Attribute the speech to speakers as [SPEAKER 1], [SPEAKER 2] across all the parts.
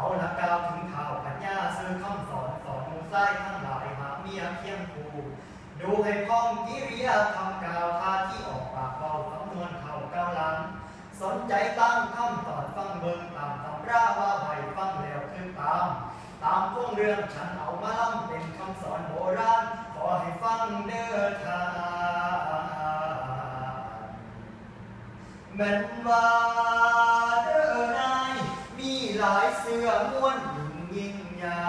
[SPEAKER 1] เอาละกาวถึงข่าวปัญญาซื้อคำสอนสอนมูไส้ทั้งหลายหาเมียเพียงคูดูให้พ้องกิริยาคำกาวท่าที่ออกปากเบาคำนวนเข่าก้าลัง สนใจตั้งคำตอนฟังเบิงตามตำราว่าใบฟังแล้วขึ้นตาม ตามพวงเรื่องฉันเอามาล่ำเป็นคำสอนโบราณขอให้ฟังเด้อทานแม่นว่าายเสื้อม้วนหญิงยิ่งยา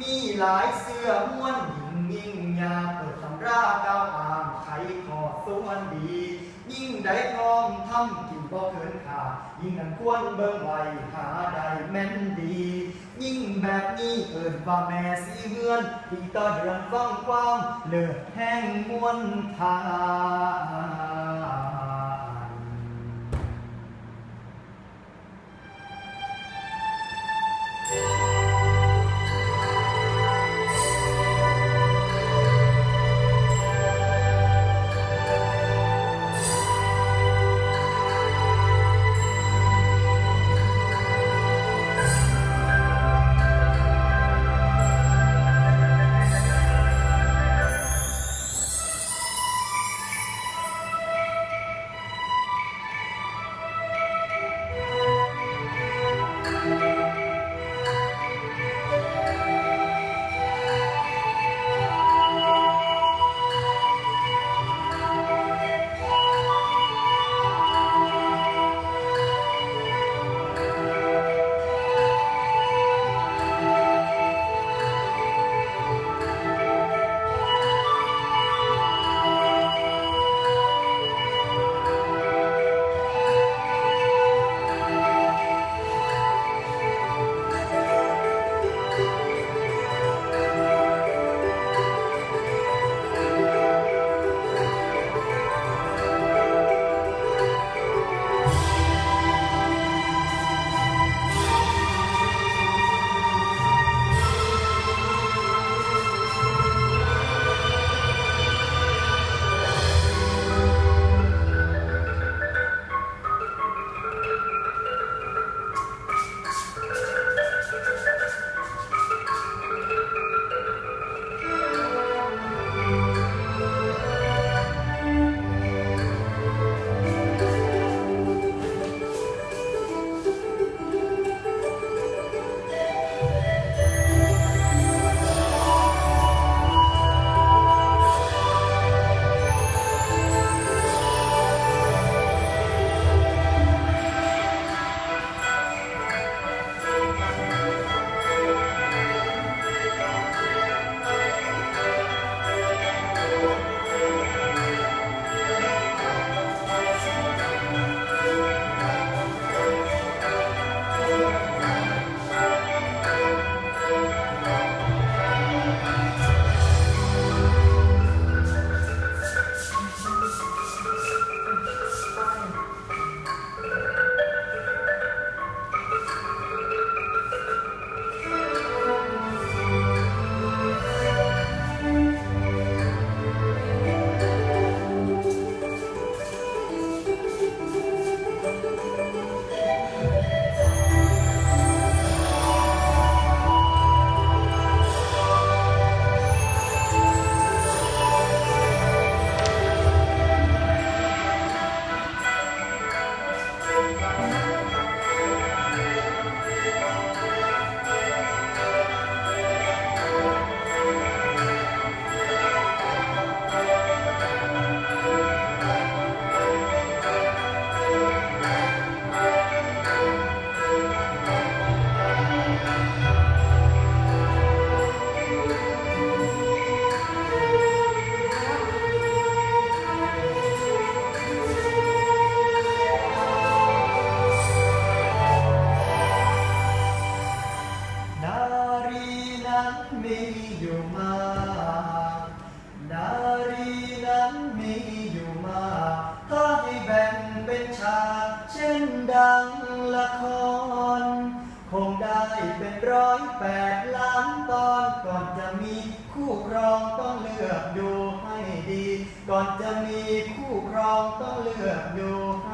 [SPEAKER 1] มีหลายเสื้อม้วนหญิงยิ่งยา เปิดตำราก้าวอ่างไขขอส่วนดี ยิ่งได้พร้อมทำกินบ่เกินขายิ่งนั้นควรเบิ่งไหวหาได้แม่นดี ยิ่งแบบนี้เอิ้นว่าแม่สีเฮือนที่ต่อเดือนฟังความเลือแห้งมวนทา มีอยู่มากนารีนั้นมีอยู่มากถ้าให้แบ่งเป็นฉากเช่นดังละคร คงได้เป็นร้อยแปดล้านตอนก่อนจะมีคู่ครองต้องเลือกดูให้ดี ก่อนจะมีคู่ครองต้องเลือกดูให้